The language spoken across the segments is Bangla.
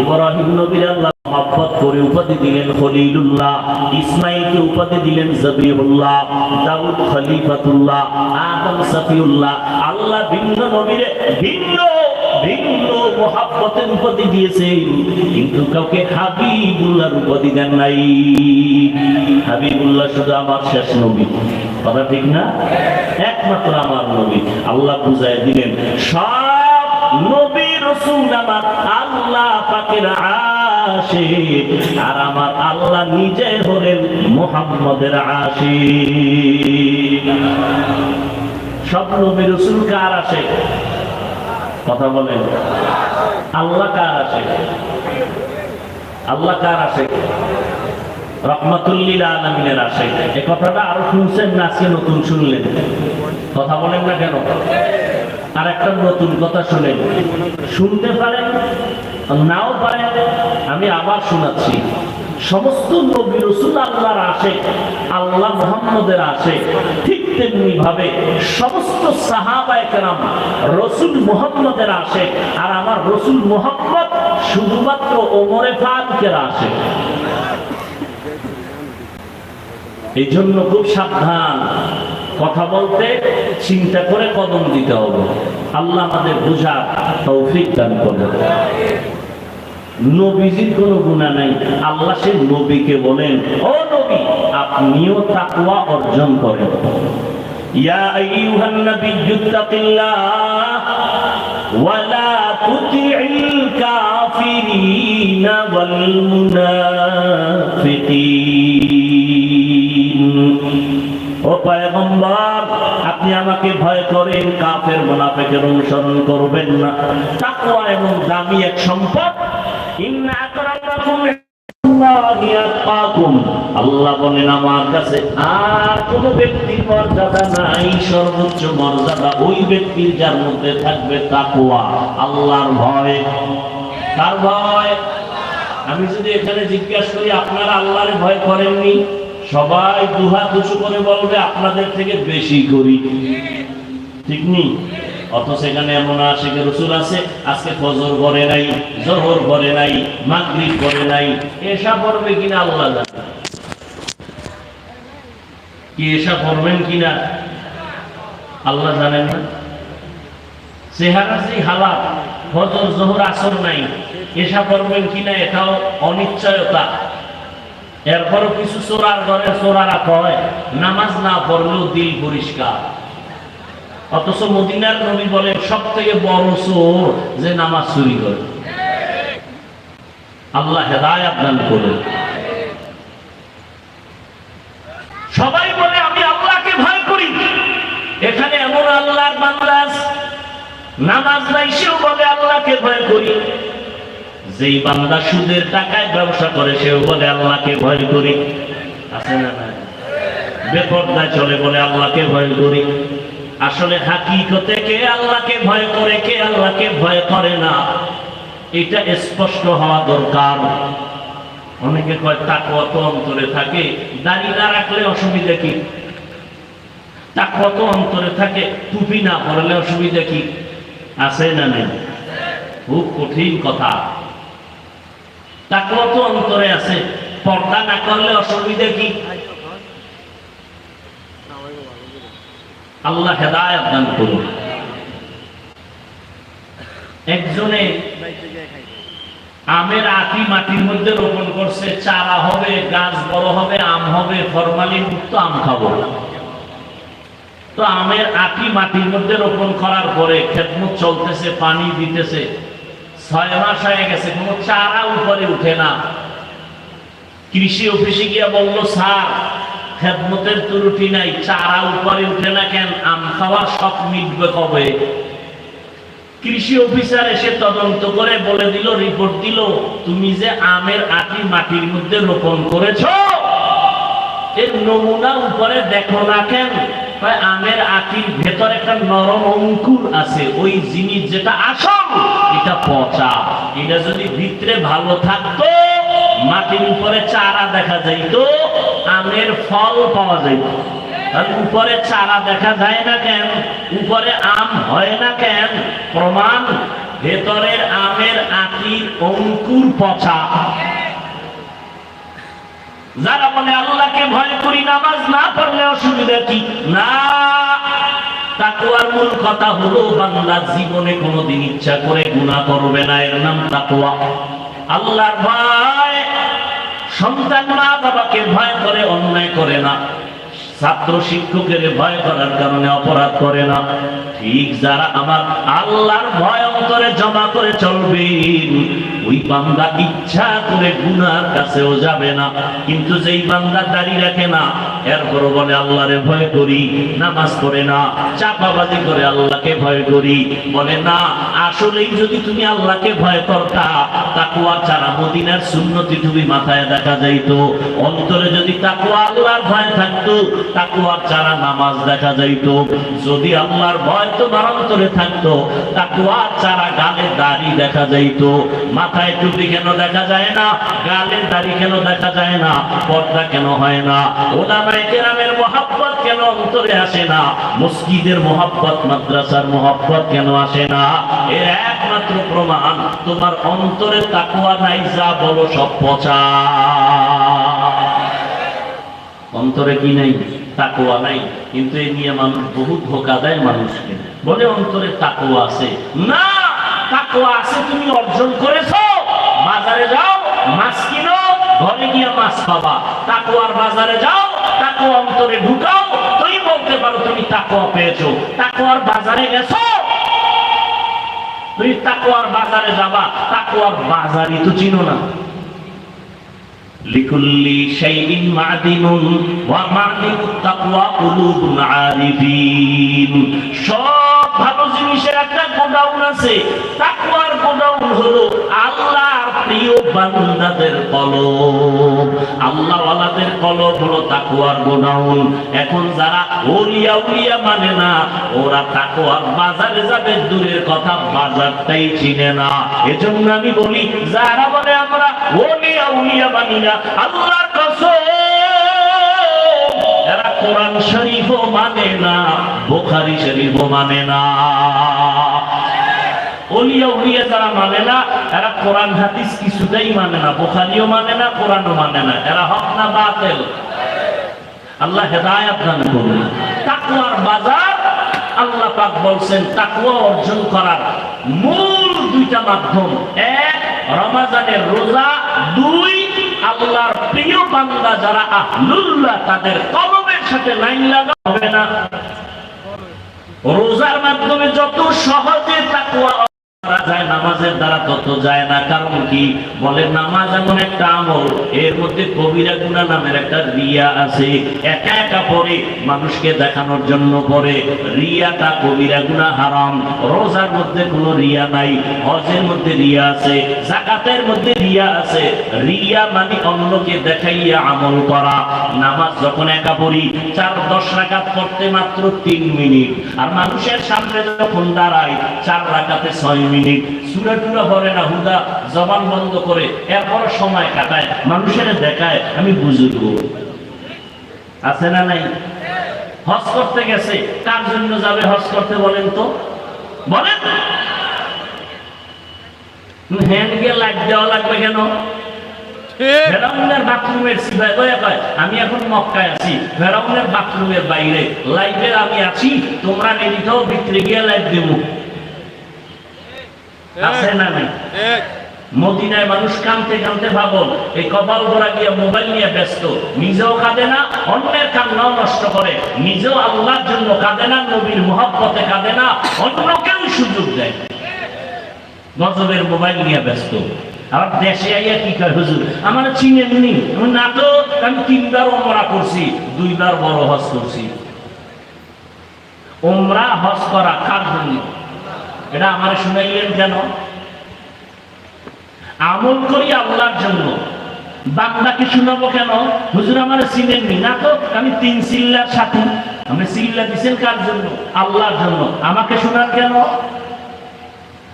ইব্রাহিম নবীর আল্লাহ করে উপাধি দিলেন খলিলুল্লাহ ইসমাইলকে উপাধি দিলেন জবিউল্লাহ দাউদ খলিফাতুল্লাহ, আদম সফিউল্লাহ। আল্লাহ ভিন্ন নবীরে ভিন্ন ভিন্ন মহাব্বতের উপাধি কিন্তু কাউকে হাবিবুল্লাহর উপাধি দেন নাই। হাবিবুল্লাহ শুধু আমার শেষ নবী, কথা ঠিক না? একমাত্র আমার নবী। আল্লাহ বুঝাই দিলেন, সব নবী রসুল আমার আল্লাহ পাকের আসে আর আমার আল্লাহ নিজে হলেন মোহাম্মদের আসে সব নবী রসুল কার আসে কথা বলেন। আল্লাহ কার আসে আল্লাহ কার আসে রহমতুল্লিল আলমিনের আসে এ কথাটা আরও শুনছেন না আজকে নতুন শুনলেন? কথা বলেন না কেন? আর একটা নতুন কথা শুনেন। শুনতে পারেন, নাও পারেন, আমি আবার শোনাচ্ছি। সমস্ত নবী রসুল আল্লাহর আসে আল্লাহ মোহাম্মদের আসে ঠিক তেমনি ভাবে সমস্ত সাহাবায় কেরাম রসুল মোহাম্মদের আসে আর আমার রসুল মোহাম্মদ শুধুমাত্র ওমরে ফারুকের আসে এই জন্য খুব সাবধান। কথা বলতে চিন্তা করে কদম দিতে হবে। আল্লাহ আমাদের বুঝার তৌফিক দান করবে নবীজির কোনো গুণা নাই। আল্লাহ সে নবীকে বলেন, ও নবী, আপনিও তাকওয়া অর্জন করেন। ইয়া আইয়ুহান নাবিয়্যু ও পয়গম্বর, আপনি আমাকে ভয় করেন, কাফের মুনাফিকের অনুসরণ করবেন না। তাকওয়া এবং দামি এক সম্পদ। আল্লাহ বলেন, আমার কাছে আর কোন ব্যক্তির মর্যাদা নাই, সর্বোচ্চ মর্যাদা ওই ব্যক্তির যার মধ্যে থাকবে তাকওয়া, আল্লাহর ভয়। কার ভয়? আমি যদি এখানে জিজ্ঞাসা করি, আপনারা আল্লাহর ভয় করেননি? সবাই দুহাত উঁচু করে বলবে, আপনাদের থেকে বেশি করি। ঠিক নি? এমন রসুল আছে, আজকে ফজর করে নাই, জহর করে নাই, মাগরিব করে নাই এসা পড়বে কিনা আল্লাহ কি এসা পড়বেন কিনা আল্লাহ জানেন না। চেহারা হালাত, ফজর, জহর, আসর নাই এসা পড়বেন কিনা এটাও অনিশ্চয়তা। এরপরও কিছু চোরার ঘরে চোরারা কয়, নামাজ না পড়লেও দিল পরিষ্কার। অথচ মদিনার নবী বলেন সব থেকে বড় চোর যে নামাজ চুরি করে। আল্লাহ হেদায়াত দান করে সবাই বলে, আমি আল্লাহকে ভয় করি। এখানে এমন আল্লাহর বান্দা নামাজ নাই, সেও বলে, আল্লাহকে ভয় করি। যেই বান্দা সুদের টাকায় ব্যবসা করে, সেও বলে, আল্লাহকে ভয় করি। আছে না না বেপর্দায় চলে বলে, আল্লাহকে ভয় করি। আসলে হাকিকতে কে আল্লাহকে ভয় করে, কে আল্লাহকে ভয় করে না? এটা স্পষ্ট হওয়া দরকার। অনেকে কয়, তাকওয়া তো অন্তরে থাকে। দাড়ি না রাখলে অসুবিধা কি? তাকওয়া তো অন্তরে থাকে। টুপি না পরলে অসুবিধা কি? আছে না নেই? খুব কঠিন কথা। তাকওয়া তো অন্তরে আছে? পর্দা না করলে অসুবিধা কি? আল্লাহ হেদায়ত দান করুন। একজনে আমের আটি মাটির মধ্যে রোপণ করছে, চারা হবে, গাছ বড় হবে, আম হবে ফরমালিন মুক্ত আম খাব। তো আমের আটি মাটির মধ্যে রোপণ করার পরে খেতমুত চলতেছে, পানি দিতেছে। ছয় মাস হয়ে গেছে, কোনো চারা উপরে উঠে না। কৃষি অফিসে গিয়ে বলল, স্যার, খেদমতের ত্রুটি নাই, চারা উপরে উঠে না কেন? আম খাওয়ার শখ মিটবে কবে? কৃষি অফিসার এসে তদন্ত করে বলে দিল, রিপোর্ট দিল, তুমি যে আমের আটি মাটির মধ্যে রোপণ করেছ, এর নমুনা উপরে দেখো না কেন? কয় আমের আটির ভেতর একটা নরম অঙ্কুর আছে। ওই জিনিস যেটা আসল, এটা পচা। এটা যদি ভিতরে ভালো থাকতো, মাটির উপরে চারা দেখা যাইতো, আমের ফল পাওয়া যাইত। উপরে চারা দেখা যায় না কেন? উপরে আম হয় না কেন? প্রমাণ, ভেতরের আমের আটির অঙ্কুর পচা। যারা বলে আল্লাহকে ভয় করি, নামাজ না পড়লে অসুবিধা কি? না। তাকুয়ার মূল কথা হলো বাংলা জীবনে কোনোদিন ইচ্ছা করে গুণা করবে না, এর নাম তাকুয়া আল্লাহর ভয়। সন্তান মা বাবাকে ভয় করে, অন্যায় করে না। ছাত্র শিক্ষকের ভয় করার কারণে অপরাধ করে না। ঠিক যারা আমার আল্লাহর ভয় জমা করে চলবে, ওই বান্দা ইচ্ছা করে গুনার কাছেও যাবে না। কিন্তু যেই বান্দা দাঁড়িয়ে রাখে না, এরপরও বলে, আল্লাহরে ভয় করি, নামাজ পড়ে না, চাপাবাজি করে আল্লাহকে ভয় করি। বলে, না, আসলেই যদি তুমি আল্লাহকে ভয় করতা তাকুয়া ছাড়া মদিনার সুন্নতি তুমি মাথায় দেখা যাইতো। অন্তরে যদি তাকুয়া আল্লাহর ভয় থাকতো তাকুয়ার ছাড়া নামাজ দেখা যাইত। যদি আল্লাহর ভয় অন্তরে থাকতো গালে দাড়ি দেখা যাইতো। মাথায় টুপি কেন দেখা যায় না? দাড়ি কেন দেখা যায় না? পর্দা কেন হয় না? কেরামের মহাব্বত কেন অন্তরে আসে না? মসজিদের মহাব্বত, মাদ্রাসার মহাব্বত কেন আসে না? এর একমাত্র প্রমাণ, তোমার অন্তরে তাকুয়া নাই, যা বলো সব পচা। অন্তরে কি নাই? তাকুয়া নাই। কিন্তু এই নিয়ে মানুষ বহুত ধোকা দেয় মানুষকে। বলে অন্তরে তাকুয়া আছে। না তাকুয়া আছে, তুমি অর্জন করেছ। বাজারে যাও, মাছ কিনো, ঘরে গিয়ে মাছ পাবা। তাকুয়ার বাজারে যাও তাকুয়া অন্তরে ঢুকাও। তুমি বলতে পারো, তুমি তাকুয়া পেয়েছ। তাকোয়ার বাজারে গেছো। তুমি তাকুয়ার বাজারে যাবা। তাকুয়ার বাজারই তো চিনো না। لكل شيء معدن ومعدن التقوى قلوب عارفين সব ভালো জিনিসের একটা গোডাউন আছে তাকওয়ার গোডাউন হলো আল্লাহর প্রিয় বান্দাদের কলব। কলব হলো এখন যারা ওলিয়া মানে না, ওরা তাকওয়ার বাজারে যাবে, দূরের কথা বাজারটাই চিনে না। এজন্য আমি বলি, যারা বলে আমরা ওলিয়া উলিয়া মানি না, আল্লাহর এরা কোরআন শরীফও মানে না, বোখারি শরীফও মানে না। যারা মানে মানে মানে অর্জন করার মূল দুইটা মাধ্যম। এক, রমাজানের রোজা। দুই, আল্লাহর প্রিয় বান্দা যারা আহলুল্লাহ, তাদের কলমের সাথে লাইন লাগা হবে না। রোজার মাধ্যমে যায়, নামাজের দ্বারা তত যায় না। কারণ কি? বলে নামাজ এমন একটা আমল, এর মধ্যে কবিরা গুনা নামের একটা রিয়া আছে। একা একা পড়ে, মানুষকে দেখানোর জন্য পড়ে। রিয়াটা কবিরা গুনা হারাম। রোজার মধ্যে কোনো রিয়া নাই, হজের মধ্যে রিয়া আছে জাকাতের মধ্যে রিয়া আছে। রিয়া মানে অন্যকে দেখাইয়া আমল করা। নামাজ যখন একা পড়ি, চার, দশ রাকাত পড়তে মাত্র তিন মিনিট। আর মানুষের সামনে যখন দাঁড়াই, চার রাকাতে ছয় মিনিট। সুরা টুরা ভরে না হুদা জবান বন্ধ করে। এরপর সময় কাটায় মানুষের দেখায় আমি আছে না নাই? হজ করতে গেছে কার জন্য যাবে হজ করতে বলেন তো? বলেন! হ্যান্ড গিয়ে লাইট দেওয়া লাগবে কেন? ফেরাউনের বাথরুমের সিপাই কয় আমি এখন মক্কায় আছি। ফেরাউনের বাথরুমের বাইরে। লাইভে আমি আছি তোমরা নেদিতেও বিক্রি গিয়ে লাইভ দেব। আছে না নাই? মদিনায় মানুষ কানতে কানতে ভাবল এই কপাল ধরা গিয়ে মোবাইল নিয়ে ব্যস্ত। নিজেও কাঁদে না অন্যের কান্নাও নষ্ট করে। নিজেও আল্লাহর জন্য কাঁদে না নবীর মহব্বতে কাঁদে না অন্যকেও সুযোগ দেয়। গজবের মোবাইল নিয়ে ব্যস্ত। আবার দেশে আইয়া কি কয় হুজুর আমার চিনেন নি? আমি না তো আমি তিনবার ওমরা করছি দুইবার বড় হজ করছি। ওমরা হজ করা কার জন্য? এটা আমার শুনাইলেন কেন? আমল করি আল্লাহর জন্য। বাগদাকে শুনাবো কেন? হুজুর আমার চিনেননি। না তো, আমি তিন সিল্লার সাথী। আমি সিল্লা দিছেন কার জন্য? আল্লাহর জন্য। আমাকে শোনার কেন?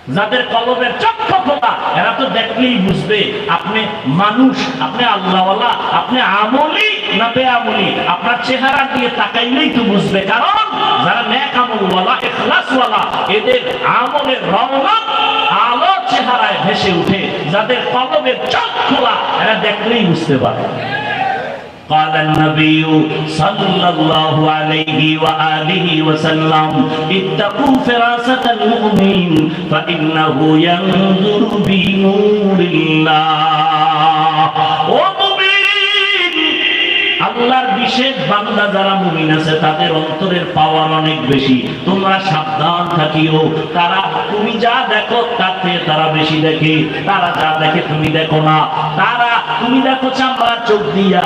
যাদের কলবের চক্ষু খোলা, এরা তো দেখলেই বুঝবে, আপনি মানুষ, আপনি আল্লাহওয়ালা, আপনি আমলি না বেআমলি? আপনার চেহারা দিয়ে তাকাইলেই তো বুঝবে, কারণ যারা ন্যাক আমলওয়ালা, ইখলাসওয়ালা, এদের আমলের রওনক আলো চেহারায় ভেসে উঠে যাদের কলবের চোখ খোলা, এরা দেখলেই বুঝতে পারে। قال النبي صلى الله عليه وآله وسلم اتقوا فراسة المؤمن فإنه ينظر بنور الله ومؤمن আল্লাহর বিশেষ বান্দা যারা মুমিন আছে তাদের অন্তরের পাওয়ার অনেক বেশি তোমরা সাবধান থাকিও তারা তুমি যা দেখো তার থেকে তারা বেশি দেখে তারা যা দেখে তুমি দেখো না তারা তুমি দেখো চামড়া চোখ দিয়া